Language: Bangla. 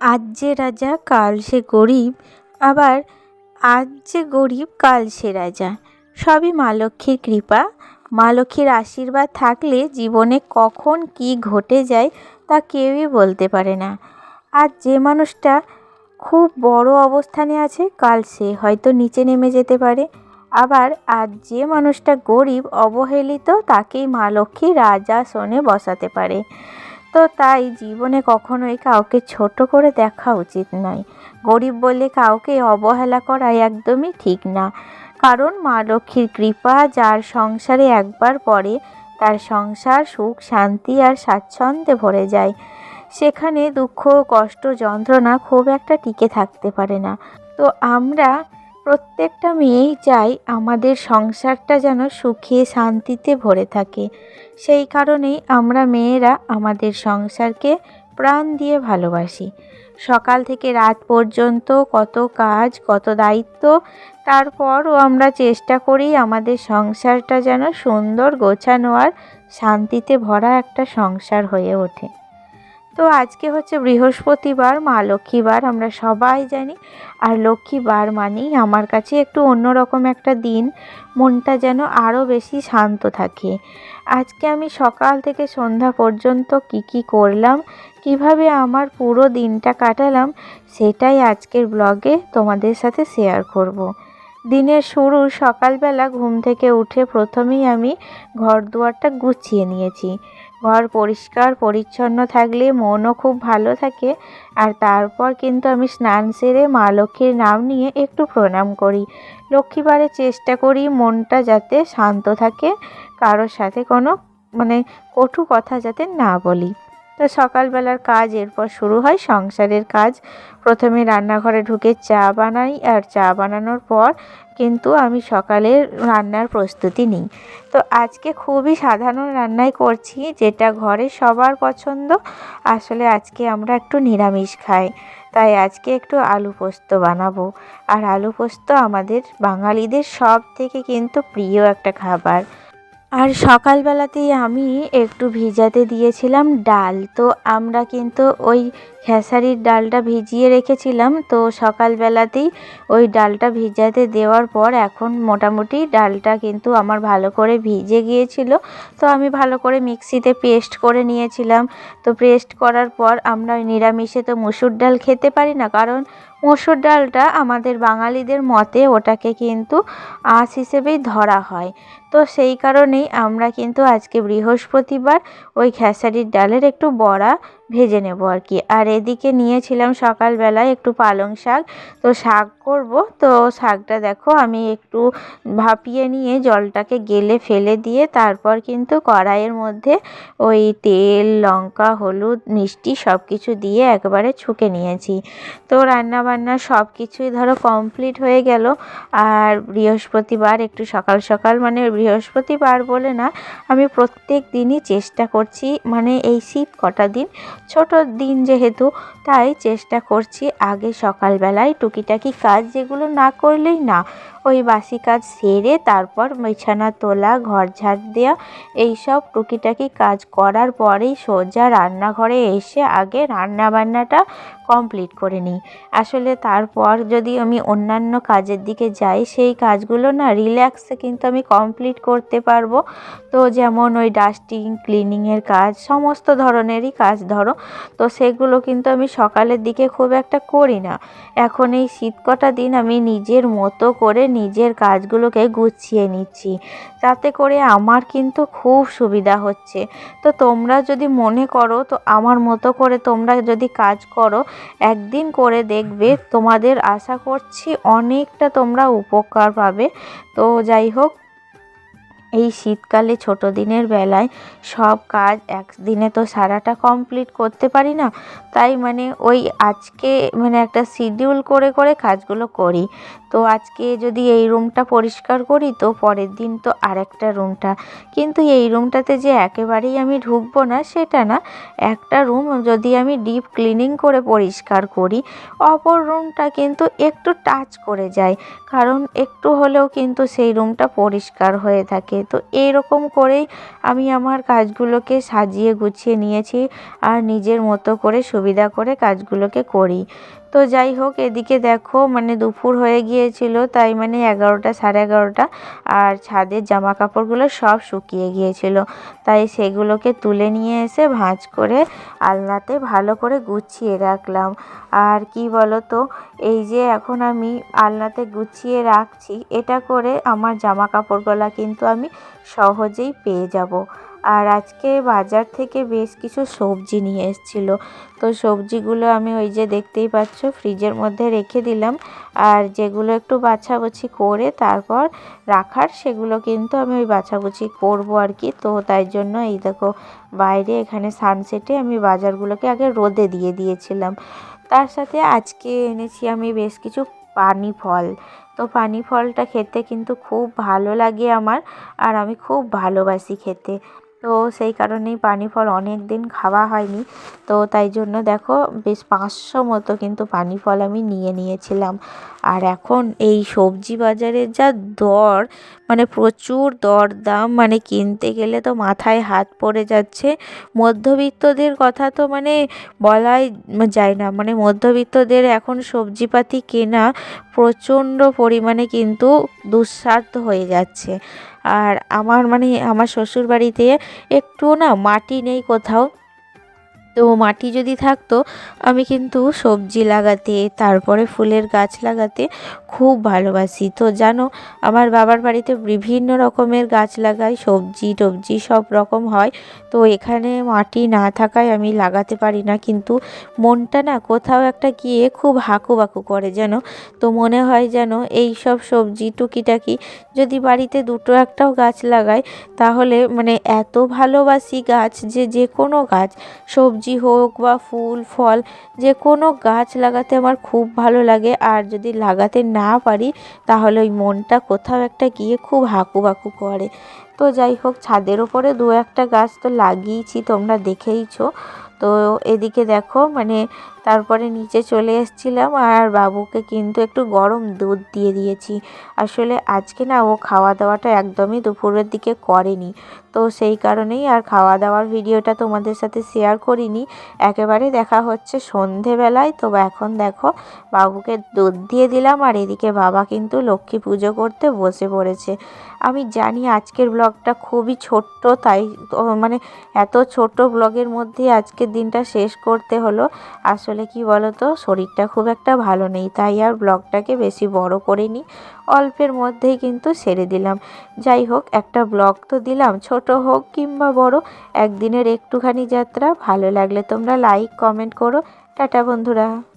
আজ যে রাজা, কাল সে গরিব, আবার আজ যে গরিব, কাল সে রাজা। সবই মা লক্ষ্মীর কৃপা। মা লক্ষ্মীর আশীর্বাদ থাকলে জীবনে কখন কি ঘটে যায় তা কেউই বলতে পারে না। আর যে মানুষটা খুব বড় অবস্থানে আছে, কাল সে হয়তো নিচে নেমে যেতে পারে। আবার আজ যে মানুষটা গরিব, অবহেলিত, তাকেই মা লক্ষ্মী রাজা শোনে বসাতে পারে। তো তাই জীবনে কখনোই কাউকে ছোট করে দেখা উচিত নয় গরিব বলে কাউকে অবহেলা করা একদমই ঠিক না। কারণ মা লক্ষ্মীর কৃপা, যার সংসারে একবার পড়ে, তার সংসার সুখ, শান্তি আর স্বাচ্ছন্দ্যে ভরে যায়। সেখানে দুঃখ, কষ্ট, যন্ত্রণা খুব একটা টিকে থাকতে পারে না। তো আমরা প্রত্যেকটা মেয়েই চাই আমাদের সংসারটা যেন সুখে শান্তিতে ভরে থাকে। সেই কারণেই আমরা মেয়েরা আমাদের সংসারকে প্রাণ দিয়ে ভালোবাসি। সকাল থেকে রাত পর্যন্ত কত কাজ, কত দায়িত্ব, তারপরও আমরা চেষ্টা করি আমাদের সংসারটা যেন সুন্দর গোছানো আর শান্তিতে ভরা একটা সংসার হয়ে ওঠে। তো আজকে হচ্ছে বৃহস্পতিবার, মা লক্ষ্মীবার, আমরা সবাই জানি। আর লক্ষ্মীবার মানেই আমার কাছে একটু অন্যরকম একটা দিন। মনটা যেন আরও বেশি শান্ত থাকে। আজকে আমি সকাল থেকে সন্ধ্যা পর্যন্ত কি কি করলাম, কীভাবে আমার পুরো দিনটা কাটালাম, সেটাই আজকের ব্লগে তোমাদের সাথে শেয়ার করব। দিনের শুরু সকালবেলা ঘুম থেকে উঠে প্রথমেই আমি ঘর দুয়ারটা গুছিয়ে নিয়েছি। ঘর পরিষ্কার, পরিচ্ছন্ন থাকলে মনও খুব ভালো থাকে। আর তারপর কিন্তু আমি স্নান সেরে মা লক্ষ্মীর নাম নিয়ে একটু প্রণাম করি। লক্ষ্মীবারে চেষ্টা করি মনটা যাতে শান্ত থাকে, কারোর সাথে কোনো মানে কটু কথা যাতে না বলি। তো সকালবেলার কাজ এরপর শুরু হয়, সংসারের কাজ। প্রথমে রান্নাঘরে ঢুকে চা বানাই, আর চা বানানোর পর কিন্তু আমি সকালে রান্নার প্রস্তুতি নিই। তো আজকে খুবই সাধারণ রান্নাই করছি, যেটা ঘরে সবার পছন্দ। আসলে আজকে আমরা একটু নিরামিষ খাই, তাই আজকে একটু আলু পোস্ত বানাবো। আর আলু পোস্ত আমাদের বাঙালিদের সব থেকে কিন্তু প্রিয় একটা খাবার। আর সকালবেলাতেই আমি একটু ভিজাতে দিয়েছিলাম ডাল। তো আমরা কিন্তু ওই খেসারির ডালটা ভিজিয়ে রেখেছিলাম। তো সকালবেলাতেই ওই ডালটা ভিজাতে দেওয়ার পর এখন মোটামুটি ডালটা কিন্তু আমার ভালো করে ভিজে গিয়েছিল। তো আমি ভালো করে মিক্সিতে পেস্ট করে নিয়েছিলাম। তো পেস্ট করার পর আমরা নিরামিষে তো মুসুর ডাল খেতে পারি না। কারণ মসুর ডালটা আমাদের বাঙালিদের মতে ওটাকে কিন্তু আঁশ হিসেবেই ধরা হয়। তো সেই কারণেই আমরা কিন্তু আজকে বৃহস্পতিবার ওই খেসারির ডালের একটু বড়া ভেজে নেব আর কি। আর এদিকে নিয়েছিলাম সকালবেলায় একটু পালং শাক। তো শাক করব। তো শাকটা দেখো, আমি একটু ভাপিয়ে নিয়ে জলটাকে গেলে ফেলে দিয়ে তারপর কিন্তু কড়াইয়ের মধ্যে ওই তেল, লঙ্কা, হলুদ, মিষ্টি সব কিছু দিয়ে একবারে ছুকে নিয়েছি। তো রান্নাবান্না সব কিছুই ধরো কমপ্লিট হয়ে গেল। আর বৃহস্পতিবার একটু সকাল সকাল মানে বৃহস্পতিবার বলে না, আমি প্রত্যেক দিনই চেষ্টা করছি মানে এই শীত কটা দিন ছোট দিন যেহেতু, তাই চেষ্টা করছি আগে সকালবেলায় টুকিটাকি কাজ যেগুলো না করলেই না। ওই বাসি কাজ সেরে তারপর বিছানা তোলা, ঘর ঝাড় দেওয়া, এইসব টুকিটাকি কাজ করার পরেই সোজা রান্নাঘরে এসে আগে রান্না বান্নাটা কমপ্লিট করে নিই। আসলে তারপর যদি আমি অন্যান্য কাজের দিকে যাই, সেই কাজগুলো না রিল্যাক্সে কিন্তু আমি কমপ্লিট করতে পারব। তো যেমন ওই ডাস্টিং ক্লিনিংয়ের কাজ, সমস্ত ধরনেরই কাজ ধরো, তো সেগুলো কিন্তু আমি সকালের দিকে খুব একটা করি না। এখন এই শীত কটা দিন আমি নিজের মতো করে নিজের কাজগুলোকে গুছিয়ে নিচ্ছি। তাতে করে আমার কিন্তু খুব সুবিধা হচ্ছে। তো তোমরা যদি মনে করো, তো আমার মতো করে তোমরা যদি কাজ করো একদিন করে দেখবে তোমাদের আশা করছি অনেকটা তোমরা উপকার পাবে। তো যাই হোক এই শীতকালে ছোট দিনের বেলায় সব কাজ একদিনে তো সারাটা কমপ্লিট করতে পারি না। তাই মানে ওই আজকে মানে একটা শিডিউল করে করে কাজগুলো করি। তো আজকে যদি এই রুমটা পরিষ্কার করি, তো পরের দিন তো আরেকটা রুমটা কিন্তু এই রুমটাতে যে একেবারেই আমি ঢুকবো না, সেটা না। একটা রুম যদি আমি ডিপ ক্লিনিং করে পরিষ্কার করি, অপর রুমটা কিন্তু একটু টাচ করে যায়। কারণ একটু হলেও কিন্তু সেই রুমটা পরিষ্কার হয়ে থাকে। তো এরকম করেই আমি আমার কাজগুলোকে সাজিয়ে গুছিয়ে নিয়েছি আর নিজের মতো করে সুবিধা করে কাজগুলোকে করি। তো যাই হোক, এদিকে দেখো মানে দুপুর হয়ে গিয়েছিল, তাই মানে এগারোটা, সাড়ে এগারোটা, আর ছাদের জামা কাপড়গুলো সব শুকিয়ে গিয়েছিল। তাই সেগুলোকে তুলে নিয়ে এসে ভাঁজ করে আলনাতে ভালো করে গুছিয়ে রাখলাম। আর কি বলো তো এই যে এখন আমি আলনাতে গুছিয়ে রাখছি, এটা করে আমার জামা কাপড়গুলো কিন্তু আমি সহজেই পেয়ে যাব। আর আজকে বাজার থেকে বেশ কিছু সবজি নিয়ে এসেছিল। তো সবজিগুলো আমি ওই যে দেখতেই পাচ্ছ, ফ্রিজের মধ্যে রেখে দিলাম। আর যেগুলো একটু বাছাবাছি করে তারপর রাখার, সেগুলো কিন্তু আমি ওই বাছাবুছি করব আর কি। তো তাই জন্য এই দেখো, বাইরে এখানে সানসেটে আমি বাজারগুলোকে আগে রোদে দিয়ে দিয়েছিলাম। তার সাথে আজকে এনেছি আমি বেশ কিছু পানি ফল তো পানি ফলটা খেতে কিন্তু খুব ভালো লাগে আমার, আর আমি খুব ভালোবাসি খেতে। তো সেই কারণেই পানি ফল অনেক দিন খাওয়া হয়নি। তো তাই জন্য দেখো বেশ পাঁচশো মতো কিন্তু পানি ফল আমি নিয়ে নিয়েছিলাম। আর এখন এই সবজি বাজারের যা দর মানে প্রচুর দরদাম মানে কিনতে গেলে তো মাথায় হাত পড়ে যাচ্ছে। মধ্যবিত্তদের কথা তো মানে বলাই যায় না। মানে মধ্যবিত্তদের এখন সবজিপাতি কেনা প্রচণ্ড পরিমাণে কিন্তু দুঃসাধ্য হয়ে যাচ্ছে। আর আমার মানে আমার শ্বশুরবাড়িতে একটু না মাটি নেই কোথাও। তো মাটি যদি থাকতো, আমি কিন্তু সবজি লাগাতে, তারপরে ফুলের গাছ লাগাতে খুব ভালোবাসি। তো জানো, আমার বাবার বাড়িতে বিভিন্ন রকমের গাছ লাগাই, সবজি টবজি সব রকম হয়। তো এখানে মাটি না থাকায় আমি লাগাতে পারি না, কিন্তু মনটা না কোথাও একটা গিয়ে খুব হাকু বাকু করে যেন তো মনে হয় যেন এই সব সবজি টুকিটাকি যদি বাড়িতে দুটো একটাও গাছ লাগাই, তাহলে মানে এত ভালোবাসি গাছ যে যে কোনো গাছ, সবজি হোক বা ফুল, ফল, যে কোনো গাছ লাগাতে আমার খুব ভালো লাগে। আর যদি লাগাতে না পারি, তাহলে ওই মনটা কোথাও একটা গিয়ে খুব হাঁকু বাঁকু করে। তো যাই হোক, ছাদের ওপরে দু একটা গাছ তো লাগিয়েছি, তোমরা দেখেইছো। তো এদিকে দেখো মানে তারপরে নিচে চলে এসেছিলাম আর বাবুকে কিন্তু একটু গরম দুধ দিয়ে দিয়েছি। আসলে আজকে না ও খাওয়া দাওয়াটা একদমই দুপুরের দিকে করেনি। তো সেই কারণেই আর খাওয়া দাওয়ার ভিডিওটা তোমাদের সাথে শেয়ার করিনি। একেবারে দেখা হচ্ছে সন্ধেবেলায়। তো এখন দেখো, বাবুকে দুধ দিয়ে দিলাম আর এদিকে বাবা কিন্তু লক্ষ্মী পুজো করতে বসে পড়েছে। আমি জানি আজকের ব্লগটা খুবই ছোট্ট, তাই মানে এত ছোট ব্লগের মধ্যে আজকের দিনটা শেষ করতে হলো। আসলে কি বলো তো শরীরটা খুব একটা ভালো নেই, তাই আর ব্লগটাকে বেশি বড় করিনি। অল্পের মধ্যেই কিন্তু সেরে দিলাম। যাই হোক, একটা ব্লগ তো দিলাম, ছোট হোক কিংবা বড়, একদিনের একটুখানি যাত্রা। ভালো লাগলে তোমরা লাইক কমেন্ট করো। টাটা বন্ধুরা।